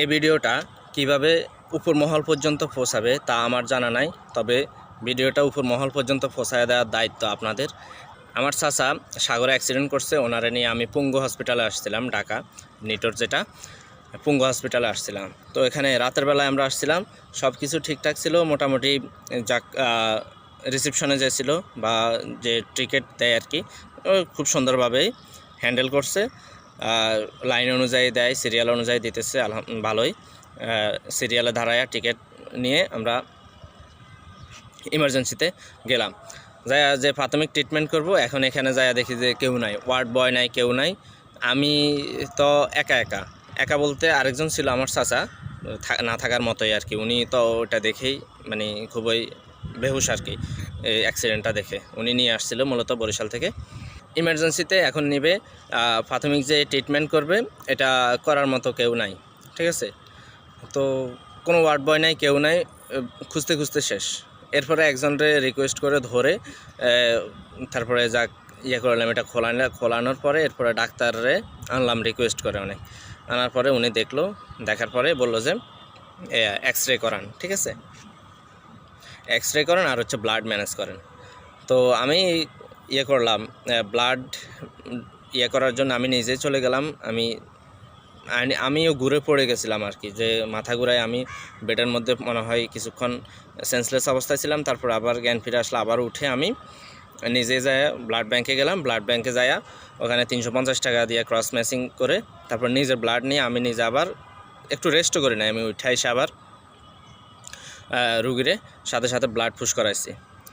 এই ভিডিওটা কীভাবে উপর মহল পর্যন্ত পৌঁছাবে তা আমার জানা নাই, তবে ভিডিওটা উপর মহল পর্যন্ত পৌঁছায় দেওয়ার দায়িত্ব আপনাদের। আমার চাচা সাগরে অ্যাক্সিডেন্ট করছে, ওনারে নিয়ে আমি পুঙ্গ হসপিটালে আসছিলাম, ঢাকা, নিটোর যেটা, পুঙ্গ হসপিটালে আসছিলাম। তো এখানে রাতের বেলায় আমরা আসছিলাম সব কিছু ঠিকঠাক ছিল, মোটামুটি যাক রিসিপশনে যে ছিল বা যে টিকিট দেয় আর কি খুব সুন্দরভাবেই হ্যান্ডেল করছে। লাইন অনুযায়ী দেয় সিরিয়াল অনুযায়ী দিতেছে, আলহাম, ভালোই। সিরিয়ালে ধারায় টিকিট নিয়ে আমরা ইমার্জেন্সিতে গেলাম। যাই যে প্রাথমিক ট্রিটমেন্ট করব, এখন এখানে যাই দেখি যে কেউ নাই ওয়ার্ড বয় নাই, কেউ নাই। আমি তো একা একা একা বলতে আরেকজন ছিল আমার চাচা না থাকার মতোই আর কি। উনি তো ওটা দেখেই মানে খুবই বেহুশ আর কি অ্যাক্সিডেন্টটা দেখে। উনি নিয়ে আসছিল মূলত বরিশাল থেকে। ইমার্জেন্সিতে এখন নিবে প্রাথমিক যে ট্রিটমেন্ট করবে, এটা করার মতো কেউ নাই, ঠিক আছে? তো কোনো ওয়ার্ড বয় নাই, কেউ নাই খুঁজতে খুঁজতে শেষ। এরপরে একজনরে রিকোয়েস্ট করে ধরে তারপরে যাক ইয়ে করলাম, এটা খোলানো, খোলানোর পরে এরপরে ডাক্তাররে আনলাম রিকোয়েস্ট করে অনেক। আনার পরে উনি দেখল, দেখার পরে বলল যে এক্স রে করান, ঠিক আছে? এক্স রে করেন আর হচ্ছে ব্লাড ম্যানেজ করেন। তো আমি ইয়ে করলাম ব্লাড ইয়ে করার জন্য আমি নিজে চলে গেলাম। আমি আমিও ঘুরে পড়ে গেছিলাম আর কি, যে মাথা ঘুরায় আমি বেডের মধ্যে মনে হয় কিছুক্ষণ সেন্সলেস অবস্থায় ছিলাম, তারপর আবার জ্ঞান ফিরে আসলে, আবার উঠে আমি নিজে যায় ব্লাড ব্যাংকে গেলাম। ব্লাড ব্যাংকে যায়া ওখানে তিনশো পঞ্চাশ টাকা দিয়ে ক্রস ম্যাচিং করে, তারপর নিজের ব্লাড নিয়ে আমি নিজে আবার একটু রেস্টও করি না আমি উঠে আবার রুগীরে সাথে সাথে ব্লাড পুশ করাইছি।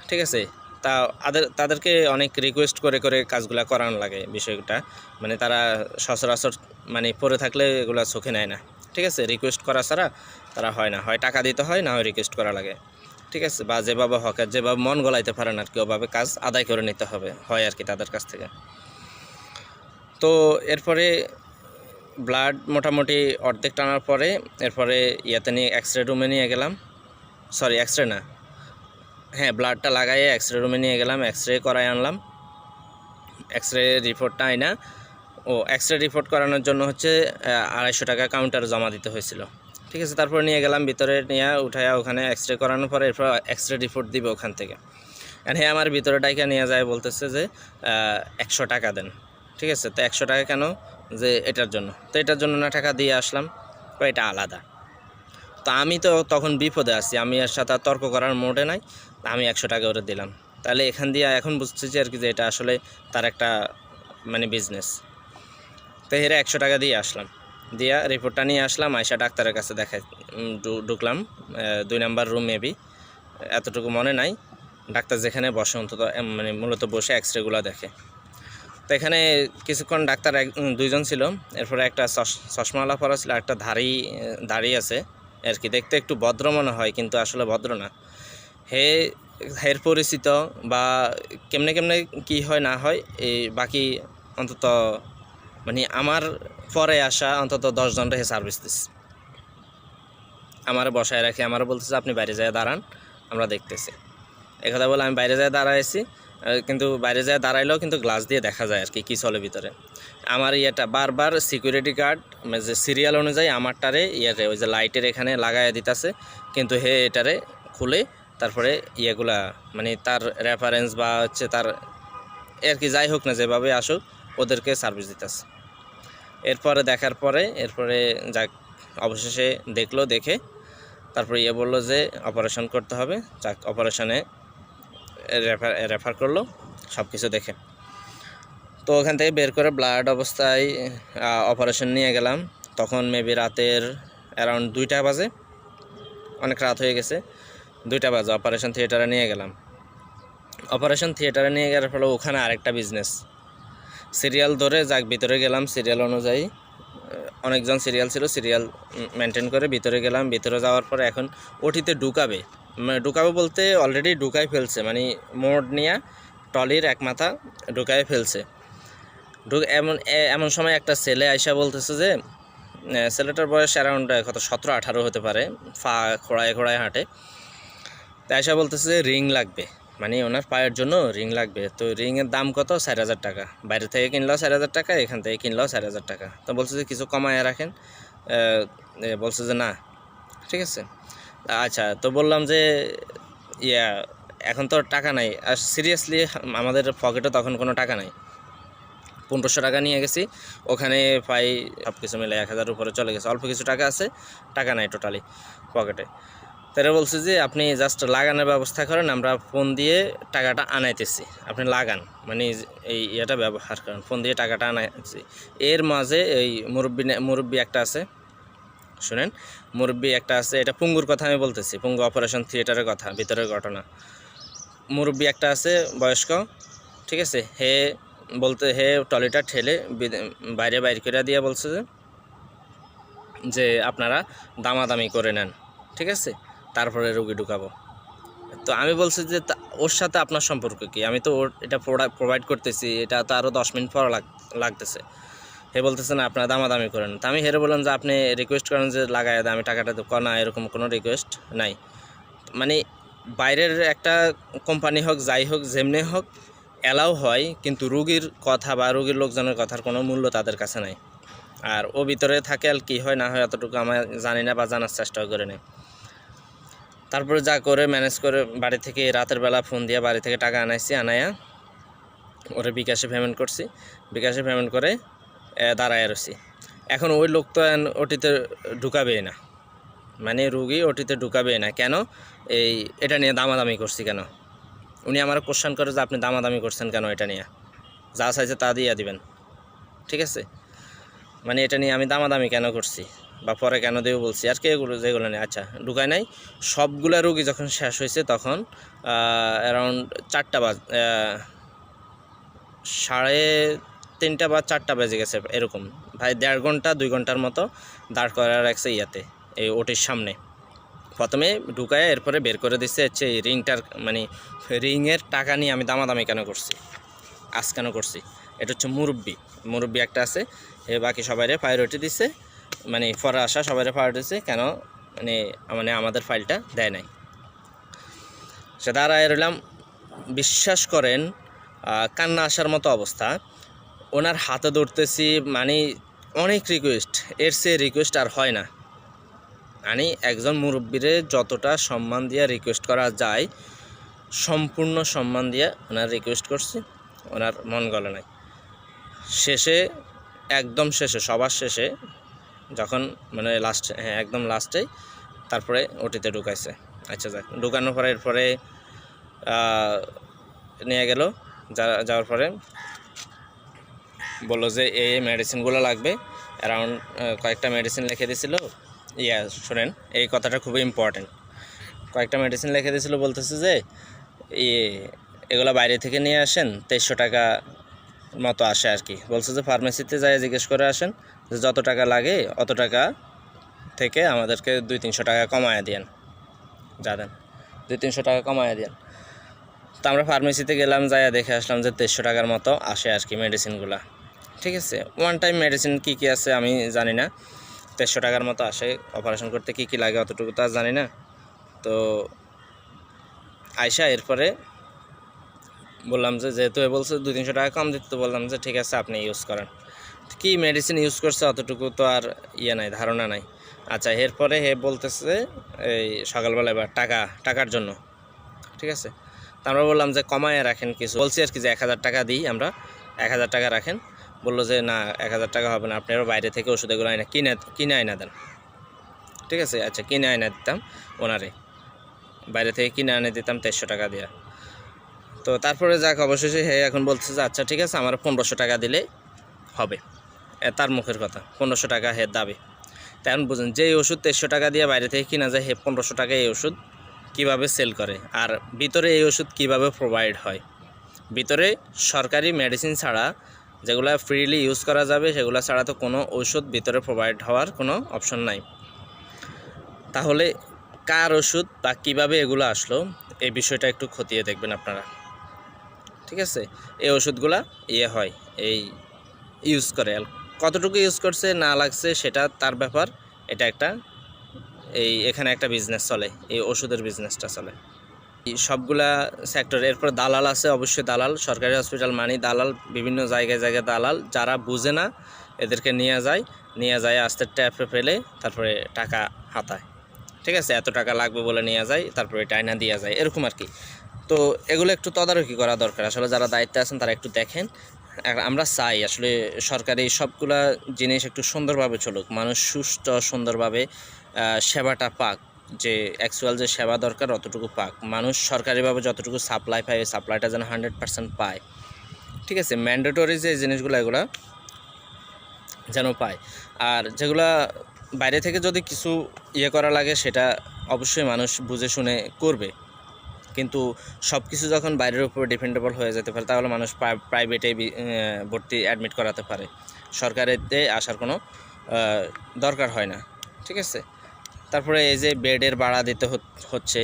ঠিক আছে? তা তাদের তাদেরকে অনেক রিকোয়েস্ট করে করে কাজগুলো করানো লাগে বিষয়টা। মানে তারা সচরাচর মানে পড়ে থাকলে এগুলো চোখে নেয় না। ঠিক আছে? রিকোয়েস্ট করা ছাড়া তারা হয় না। হয় টাকা দিতে হয়, না হয় রিকোয়েস্ট করা লাগে। ঠিক আছে? বা যেভাবে হকের যেভাবে মন গলাইতে পারেন আর কি, ওভাবে কাজ আদায় করে নিতে হবে। হয় আর কি তাদের কাছ থেকে। তো এরপরে ব্লাড মোটামুটি অর্ধেক টানার পরে, এরপরে ইয়াতে নিয়ে এক্স রে রুমে নিয়ে গেলাম। সরি এক্স রে না। হ্যাঁ ব্লাডটা লাগাইয়ে এক্স রে রুমে নিয়ে গেলাম এক্স রে করাই আনলাম। এক্স রে রিপোর্টটা আইনা। ও এক্স রে রিপোর্ট করানোর জন্য হচ্ছে আড়াইশো টাকা কাউন্টার জমা দিতে হয়েছিল। ঠিক আছে, তারপর নিয়ে গেলাম, ভিতরে নিয়ে উঠাইয়া ওখানে এক্স রে করানোর পরে এরপর এক্স রে রিপোর্ট দিবে ওখান থেকে। আর হ্যাঁ আমার ভিতরে ডাইকা নিয়ে যায়, বলতেছে যে একশো টাকা দেন। ঠিক আছে, তো একশো টাকা কেন? যে, এটার জন্য। তো এটার জন্য না টাকা দিয়ে আসলাম। এটা আলাদা। তো আমি তো তখন বিপদে আছি। আমি এর সাথে আর তর্ক করার মোডে নাই। আমি একশো টাকা করে দিলাম। তাহলে এখান দিয়ে এখন বুঝতেছি আর কি যে এটা আসলে তার একটা মানে বিজনেস তো হেরে একশো টাকা দিয়ে আসলাম। দিয়া রিপোর্টটা নিয়ে আসলাম আয়সা ডাক্তারের কাছে দেখাই ঢু- ঢুকলাম। দুই নাম্বার রুম মেবি এতটুকু মনে নাই। ডাক্তার যেখানে বসে, অন্তত মানে মূলত বসে এক্স রেগুলো দেখে। তো এখানে কিছুক্ষণ ডাক্তার এক দুইজন ছিল। এরপরে একটা চশ- চশমাওয়ালা পরা ছিল একটা ধারি দাঁড়িয়ে আছে। আর কি, দেখতে একটু ভদ্র মনে হয়, কিন্তু আসলে ভদ্র না। হে, হের পরিচিত বা কেমনে কেমনে কি হয় না হয়, এই বাকি অন্তত মানে আমার পরে আসা অন্তত দশজন রেখে সার্ভিস দিস আমার বসায় রাখি আমারও বলতেছে, আপনি বাইরে যায় দাঁড়ান, আমরা দেখতেছি। একথা বলে আমি বাইরে যায় দাঁড়াইছি কিন্তু বাইরে যায় দাঁড়াইলেও কিন্তু গ্লাস দিয়ে দেখা যায় আর কি, কী চলে ভিতরে। আমার ইয়েটা বারবার সিকিউরিটি গার্ড যে সিরিয়াল অনুযায়ী আমারটারে ইয়েরে ওই যে লাইটের এখানে লাগাইয়া দিতেছে, কিন্তু হে এটারে খুলে তারপরে ইয়েগুলা মানে তার রেফারেন্স বা হচ্ছে তার আর কি যাই হোক না যেভাবে আসুক, ওদেরকে সার্ভিস দিতেছে। এরপরে দেখার পরে, এরপরে যাক, অবশেষে দেখল, দেখে তারপরে ইয়ে বলল যে অপারেশন করতে হবে। যাক অপারেশনে রেফার রেফার করল সব কিছু দেখে। তো ওখান থেকে বের করে ব্লাড অবস্থায় অপারেশন নিয়ে গেলাম। তখন মেবি রাতের অ্যারাউন্ড দুইটা বাজে। অনেক রাত হয়ে গেছে। দুইটা বাজে অপারেশন থিয়েটারে নিয়ে গেলাম। অপারেশন থিয়েটারে নিয়ে গেলে ফলে ওখানে আরেকটা বিজনেস সিরিয়াল ধরে যাক, ভিতরে গেলাম সিরিয়াল অনুযায়ী। অনেকজন সিরিয়াল ছিল সিরিয়াল মেনটেন করে ভিতরে গেলাম। ভিতরে যাওয়ার পরে এখন ওটিতে ঢুকাবে। মানে ঢুকাবে বলতে অলরেডি ঢুকাই ফেলছে। মানে মোড় নিয়ে টলির এক মাথা ঢুকাই ফেলছে। এমন এমন সময় একটা ছেলে আইসা বলতেছে যে ছেলেটার বয়স অ্যারাউন্ড কত, সতেরো, আঠারো হতে পারে। ফা, খোড়ায় খোড়ায় হাঁটে। তাই আইসা বলতেছে যে রিং লাগবে। মানে ওনার পায়ের জন্য রিং লাগবে। তো রিংয়ের দাম কত? চার হাজার টাকা। বাইরে থেকে কিনলেও চার হাজার টাকা, এখান থেকে কিনলেও চার হাজার টাকা। তো বলছে যে কিছু কমায় রাখেন। বলছে যে না, ঠিক আছে। আচ্ছা তো বললাম যে, ইয়া, এখন তো টাকা নাই। আর সিরিয়াসলি আমাদের পকেটে তখন কোনো টাকা নাই। পনেরোশো টাকা নিয়ে গেছি। ওখানে প্রায় সব কিছু মিলে এক হাজার উপরে চলে গেছে। অল্প কিছু টাকা আছে, টাকা নাই টোটালি পকেটে। তারা বলছে যে আপনি জাস্ট লাগানোর ব্যবস্থা করেন, আমরা ফোন দিয়ে টাকাটা আনাইতেছি। আপনি লাগান মানে এই ইয়েটা ব্যবহার করেন ফোন দিয়ে টাকাটা আনাইতেছি। এর মাঝে এই মুরব্বী মুরব্বী একটা আছে, শুনেন, মুরব্বী একটা আছে, এটা পুঙ্গুর কথা আমি বলতেছি, পুঙ্গু অপারেশন থিয়েটারের কথা, ভিতরের ঘটনা। মুরব্বী একটা আছে, বয়স্ক, ঠিক আছে, হে বলতে, হে টলিটা ঠেলে বাইরে বাইর করে দিয়ে বলছে যে আপনারা দামাদামি করে নেন, ঠিক আছে? তারপরে রুগী ঢুকাবো। তো আমি বলছি যে ওর সাথে আপনার সম্পর্ক কি? আমি তো ওর, এটা প্রোভাইড করতেছি, এটা তো আরও দশ মিনিট পর লাগ- লাগতেছে। হে বলতেছে, না, আপনারা দামাদামি করেন। তো আমি হেরে বললাম যে, আপনি রিকোয়েস্ট করেন যে, লাগাই আমি টাকাটা দেবো। না, এরকম কোনো রিকোয়েস্ট নাই। মানে বাইরের একটা কোম্পানি হোক, যাই হোক, যেমনি হোক অ্যালাউ হয়, কিন্তু রুগীর কথা বা রুগীর লোকজনের কথার কোনো মূল্য তাদের কাছে নাই। আর ও ভিতরে থাকে আর কি হয়, না হয় অতটুকু আমার জানি না বা জানার চেষ্টাও করে নেই। তারপরে যা করে ম্যানেজ করে বাড়ি থেকে রাতের বেলা ফোন দিয়ে বাড়ি থেকে টাকা আনাইছি আনায়া ওরে বিকাশে পেমেন্ট করছি। বিকাশে পেমেন্ট করে দাঁড়ায় রয়েছি এখন ওই লোক তো ওটিতে ঢুকাবেই না। মানে রুগী ওটিতে ঢুকাবেই না। কেন? এই, এটা নিয়ে দামাদামি করছি কেন? উনি আমার কোশ্চেন করে যে আপনি দামাদামি করছেন কেন এটা নিয়ে? যা চাইছে তা দিয়ে দিবেন। ঠিক আছে? মানে এটা নিয়ে আমি দামাদামি কেন করছি? বা পরে কেন দেবো বলছি? আর কি এগুলো যেগুলো নেই। আচ্ছা ঢুকায় নাই। সবগুলা রুগী যখন শেষ হয়েছে তখন অ্যারাউন্ড চারটা বাজ সাড়ে তিনটা বা চারটা বেজে গেছে এরকম। ভাই, দেড় ঘণ্টা, দুই ঘণ্টার মতো দাঁড় করা রাখছে ইয়াতে, এই ওটির সামনে। প্রথমে ঢুকায়, এরপরে বের করে দিচ্ছে হচ্ছে এই রিংটার মানে রিংয়ের টাকা নিয়ে আমি দামাদামি কেন করছি? আজ কেন করছি? এটা হচ্ছে মুরব্বি। মুরব্বি একটা আছে, এ বাকি সবাইরে প্রায়োরিটি দিচ্ছে মানে ফরা আসা প্রায়োরিটি দিচ্ছে কেন? মানে মানে আমাদের ফাইলটা দেয় নাই। সে দাঁড়ায় রইলাম, বিশ্বাস করেন কান্না আসার মতো অবস্থা। ওনার হাতে ধরতেছি মানে অনেক রিকোয়েস্ট এর সে রিকোয়েস্ট আর হয় না। মানে একজন মুরব্বীরে যতটা সম্মান দিয়ে রিকোয়েস্ট করা যায়, সম্পূর্ণ সম্মান দিয়ে ওনার রিকোয়েস্ট করছি, ওনার মন গলে নাই। শেষে, একদম শেষে, সবার শেষে যখন মানে লাস্ট হ্যাঁ একদম লাস্টেই তারপরে ওটিতে ঢুকাইছে। আচ্ছা যাক, ঢুকানোর পরে এরপরে নিয়ে গেল, যা- যাওয়ার পরে বলল যে এই মেডিসিনগুলো লাগবে অ্যারাউন্ড কয়েকটা মেডিসিন লিখে দিছিল। ইয়া, শোনেন, এই কথাটা খুবই ইম্পর্টেন্ট কয়েকটা মেডিসিন লিখে দিয়েছিল বলতেছে যে ইয়ে এগুলো বাইরে থেকে নিয়ে আসেন, তেইশশো টাকা মতো আসে আর কি। বলছে যে ফার্মেসিতে যাই জিজ্ঞেস করে আসেন যত টাকা লাগে, অত টাকা থেকে আমাদেরকে দুই তিনশো টাকা কমায় দিয়েন। যা দেন, দুই তিনশো টাকা কমায় দিয়েন। তো আমরা ফার্মেসিতে গেলাম যাই দেখে আসলাম যে তেইশশো টাকার মতো আসে আর কি মেডিসিনগুলা। ঠিক আছে ওয়ান টাইম মেডিসিন কী কী আছে আমি জানি না। তেইশশো টাকার মতো আসে অপারেশন করতে কী কী লাগে অতটুকু তো আর জানি না। তো আয়সা এরপরে বললাম যে, যেহেতু বলছে দুই তিনশো টাকা কম দিতে বললাম যে, ঠিক আছে, আপনি ইউজ করেন। কি মেডিসিন ইউজ করছে অতটুকু তো আর ইয়ে নাই, ধারণা নাই। আচ্ছা এরপরে হে বলতেছে, এই সকালবেলা এবার টাকা, টাকার জন্য, ঠিক আছে? তো আমরা বললাম যে কমায় রাখেন কিছু। বলছি আর কি যে এক হাজার টাকা দিই আমরা, এক হাজার টাকা রাখেন। বলল যে না, এক হাজার টাকা হবে না আপনি আরও বাইরে থেকে ওষুধ এগুলো আয়না কিনে কিনে আয়না দেন। ঠিক আছে? আচ্ছা কিনে আয়না দিতাম ওনারে। বাইরে থেকে কিনে আনে দিতাম তেইশশো টাকা দিয়ে। তো তারপরে যাক, অবশেষে হে এখন বলছে যে আচ্ছা ঠিক আছে, আমার পনেরোশো টাকা দিলে হবে। তার মুখের কথা, পনেরোশো টাকা হে দাবি। তেমন বুঝুন যে ওষুধ তেইশশো টাকা দিয়ে বাইরে থেকে কিনা যায়, হে পনেরোশো টাকা এই ওষুধ কীভাবে সেল করে? আর ভিতরে এই ওষুধ কীভাবে প্রোভাইড হয়? ভিতরে সরকারি মেডিসিন ছাড়া যেগুলো ফ্রিলি ইউজ করা যাবে, সেগুলো ছাড়া তো কোনো ওষুধ ভিতরে প্রোভাইড হওয়ার কোনো অপশন নাই। তাহলে কার ওষুধ বা কীভাবে এগুলো আসলো, এই বিষয়টা একটু খতিয়ে দেখবেন আপনারা। ঠিক আছে? এই ওষুধগুলা ইয়ে হয়, এই ইউজ করে কতটুকু ইউজ করছে, না লাগছে, সেটা তার ব্যাপার। এটা একটা এই এখানে একটা বিজনেস চলে, এই ওষুধের বিজনেসটা চলে। সবগুলা সেক্টর এরপর দালাল আছে, অবশ্যই দালাল, সরকারি হসপিটাল মানি, দালাল, বিভিন্ন জায়গায় জায়গায় দালাল, যারা বুঝে না, এদেরকে নিয়ে যায় নিয়ে যায়, আস্তে ট্যাপে ফেলে, তারপরে টাকা হাতায়। ঠিক আছে? এত টাকা লাগবে বলে নিয়ে যায়, তারপরে টাইনা দিয়ে যায়, এরকম আর কি। তো এগুলো একটু তদারকি করা দরকার। আসলে যারা দায়িত্বে আছেন, তারা একটু দেখেন আমরা চাই আসলে সরকারি সবগুলা জিনিস একটু সুন্দরভাবে চলুক। মানুষ সুস্থ সুন্দরভাবে সেবাটা পাক। যে অ্যাকচুয়াল যে সেবা দরকার অতটুকু পাক। মানুষ সরকারিভাবে যতটুকু সাপ্লাই পায় সাপ্লাইটা যেন হান্ড্রেড পার্সেন্ট পায়। ঠিক আছে? ম্যান্ডেটরি যে জিনিসগুলো, এগুলো যেন পায়। আর যেগুলা বাইরে থেকে যদি কিছু ইয়ে করা লাগে, সেটা অবশ্যই মানুষ বুঝে শুনে করবে। কিন্তু সব কিছু যখন বাইরের উপর ডিপেন্ডেবল হয়ে যেতে পারে, তাহলে মানুষ প্রাইভেটে ভর্তি অ্যাডমিট করাতে পারে। সরকারেতে আসার কোনো দরকার হয় না, ঠিক আছে? তারপরে এই যে বেডের ভাড়া দিতে হচ্ছে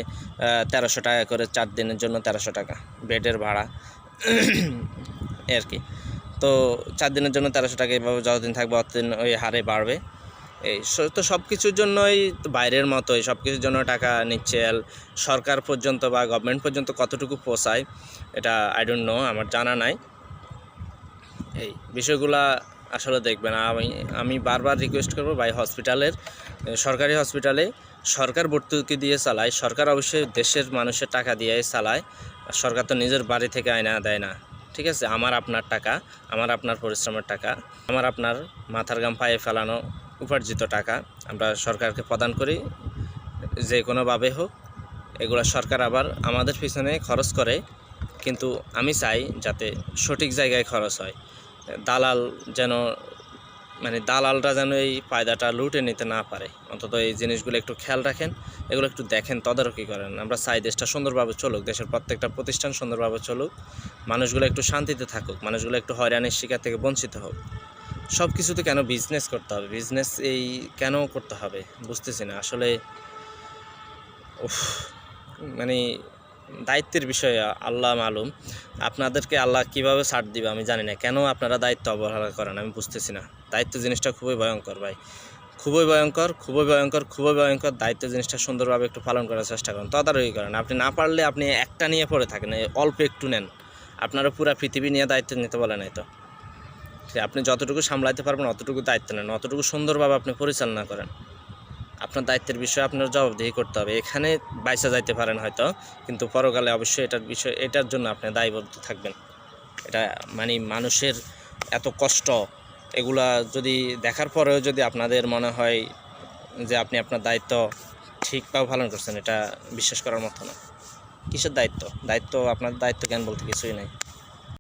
তেরোশো টাকা করে চার দিনের জন্য তেরোশো টাকা বেডের ভাড়া আর কি তো চার দিনের জন্য তেরোশো টাকা এভাবে যতদিন থাকবে ততদিন ওই হারে বাড়বে। এই তো সব কিছুর জন্যই বাইরের মতোই সব কিছুর জন্য টাকা নিচ্ছে। সরকার পর্যন্ত বা গভর্নমেন্ট পর্যন্ত কতটুকু পোষায়, এটা আই ডোন্ট নো আমার জানা নাই। এই বিষয়গুলা আসলে দেখবেন, আমি আমি বারবার রিকোয়েস্ট করব ভাই হসপিটালের সরকারি হসপিটালে সরকার ভর্তুকি দিয়ে চালায়। সরকার অবশ্যই দেশের মানুষের টাকা দিয়ে চালায়। সরকার তো নিজের বাড়ি থেকে আয়না দেয় না। ঠিক আছে? আমার আপনার টাকা, আমার আপনার পরিশ্রমের টাকা, আমার আপনার মাথার গাম পায়ে ফেলানো উপার্জিত টাকা আমরা সরকারকে প্রদান করি, যে কোনোভাবে হোক, এগুলো সরকার আবার আমাদের পিছনে খরচ করে। কিন্তু আমি চাই যাতে সঠিক জায়গায় খরচ হয়। দালাল যেন মানে দালালরা যেন এই ফায়দাটা লুটে নিতে না পারে। অন্তত এই জিনিসগুলো একটু খেয়াল রাখেন, এগুলো একটু দেখেন, তদারকি করেন। আমরা চাই দেশটা সুন্দরভাবে চলুক, দেশের প্রত্যেকটা প্রতিষ্ঠান সুন্দরভাবে চলুক, মানুষগুলো একটু শান্তিতে থাকুক, মানুষগুলো একটু হয়রানির শিকার থেকে বঞ্চিত হোক। সব কিছুতে কেন বিজনেস করতে হবে? বিজনেস এই কেন করতে হবে? বুঝতেছি না। আসলে মানে দায়িত্বের বিষয়ে আল্লাহ মালুম। আপনাদেরকে আল্লাহ কীভাবে ছাড় দিবে আমি জানি না। কেন আপনারা দায়িত্ব অবহেলা করেন আমি বুঝতেছি না। দায়িত্ব জিনিসটা খুবই ভয়ঙ্কর ভাই। খুবই ভয়ঙ্কর খুবই ভয়ঙ্কর খুবই ভয়ঙ্কর। দায়িত্ব জিনিসটা সুন্দরভাবে একটু পালন করার চেষ্টা করেন। তদারকি করেন। আপনি না পারলে আপনি একটা নিয়ে পড়ে থাকেন। অল্প একটু নেন। আপনারা পুরো পৃথিবী নিয়ে দায়িত্ব নিতে বলে নাই তো। সে আপনি যতটুকু সামলাইতে পারবেন অতটুকু দায়িত্ব নেন, অতটুকু সুন্দরভাবে আপনি পরিচালনা করেন। আপনার দায়িত্বের বিষয়ে আপনার জবাবদিহি করতে হবে। এখানে বাইসা যাইতে পারেন হয়তো, কিন্তু পরকালে অবশ্যই এটার বিষয়, এটার জন্য আপনি দায়বদ্ধ থাকবেন। এটা মানে মানুষের এত কষ্ট, এগুলা যদি দেখার পরেও যদি আপনাদের মনে হয় যে আপনি আপনার দায়িত্ব ঠিক ঠিকভাবে পালন করছেন, এটা বিশ্বাস করার মতো না। কিসের দায়িত্ব? দায়িত্ব, আপনার দায়িত্ব জ্ঞান বলতে কিছুই নাই।